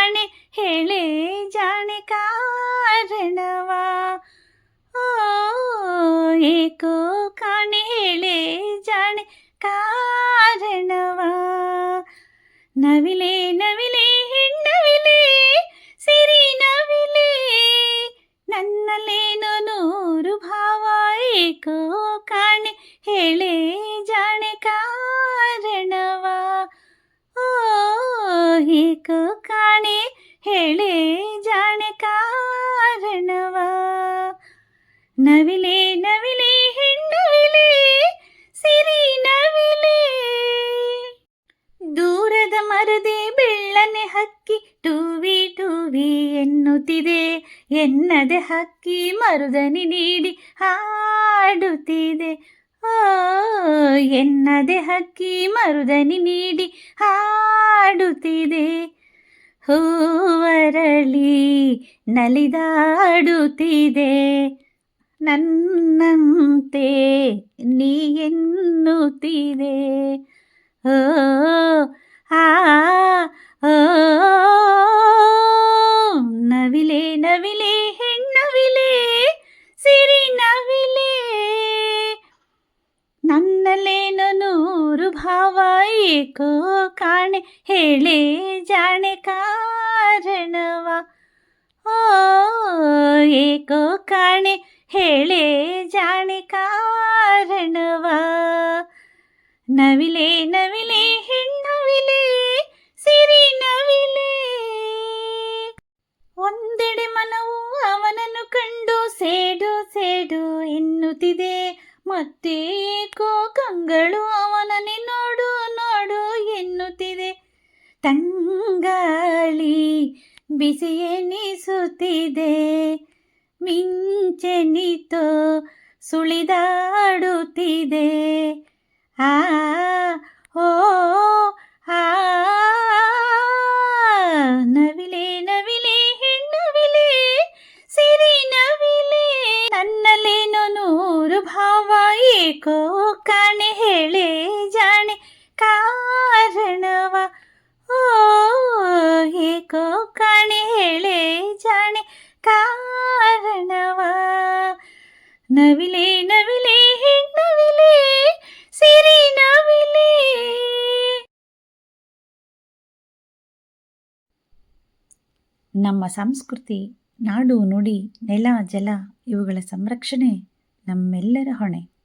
ಏಕೋ ಕಾಣೆ ಹೇಳೆ ಜಾಣೆ ಕಾರಣವ ಓ ಏಕೋ ಕಾಣೆ ಹೇಳೆ ಜಾಣೆ ಕಾರಣವ ನವಿಲೆ ನವಿಲೆ ಹೆಣ್ಣವಿಲೆ ಸಿರಿ ನವಿಲೆ ನನ್ನಲ್ಲೇನು ನೂರು ಭಾವ ಏಕೋ ಕಾಣೆ ಹೇಳೆ ಜಾಣೆ ನವಿಲೆ ನವಿಲೆ, ಹೆಣ್ಣವಿಲೆ, ಸಿರಿ ನವಿಲೆ. ದೂರದ ಮರದೆ ಬೆಳ್ಳನೆ ಹಕ್ಕಿ ಟೂವಿ ಟೂವಿ ಎನ್ನುತ್ತಿದೆ. ಎನ್ನದೆ ಹಕ್ಕಿ ಮರುದನಿ ನೀಡಿ ಹಾಡುತ್ತಿದೆ. ಓ, ಎನ್ನದೆ ಹಕ್ಕಿ ಮರುದನಿ ನೀಡಿ ಹಾಡುತ್ತಿದೆ. ಹೂವರಳಿ ನಲಿದಾಡುತ್ತಿದೆ. ನನ್ನಂತೆ ನೀ ಎನ್ನುತ್ತಿದೆ ಆ ನವಿಲೆ ನವಿಲೆ, ಹೆಣ್ಣವಿಲೆ, ಸಿರಿ ನವಿಲೆ. ನನ್ನಲ್ಲೇನು ನೂರು ಭಾವ ಏಕೋ ಕಾಣೆ, ಹೇಳೆ ಜಾಣೆ ಕಾರಣವ. ಓ ಏಕೋ ಕಾಣೆ ಹೇಳೆ ಜಾಣೆ ಕಾರಣವ. ನವಿಲೆ ನವಿಲೆ, ಹೆಣ್ಣವಿಲೆ, ಸಿರಿ ನವಿಲೆ. ಒಂದೆಡೆ ಮನವು ಅವನನ್ನು ಕಂಡು ಸೇಡು ಸೇಡು ಎನ್ನುತ್ತಿದೆ. ಮತ್ತೆ ಏಕೋ ಕಂಗಳು ಅವನನ್ನೇ ನೋಡು ನೋಡು ಎನ್ನುತ್ತಿದೆ. ತಂಗಾಳಿ ಬಿಸಿ ಎನಿಸುತ್ತಿದೆ ಮಿಂಚೆನಿತೋ ಸುಳಿದಾಡುತ್ತಿದೆ ಆ ಓ ಆ ನವಿಲೆ ನವಿಲೆ ಹೆಣ್ಣವಿಲೆ ಸಿರಿ ನವಿಲೆ ನನ್ನಲ್ಲೇನೋ ನೂರು ಭಾವ ಏಕೋ ಕಾಣೆ ಹೇಳೆ ಜಾಣೆ ಕಾರಣವ ಓ ಏಕೋ ಕಾಣೆ ನವಿಲೆ ನವಿಲೆ ಹೆಣ್ಣವಿಲೆ ಸಿರಿ ನಮ್ಮ ಸಂಸ್ಕೃತಿ ನಾಡು ನುಡಿ ನೆಲ ಜಲ ಇವುಗಳ ಸಂರಕ್ಷಣೆ ನಮ್ಮೆಲ್ಲರ ಹೊಣೆ.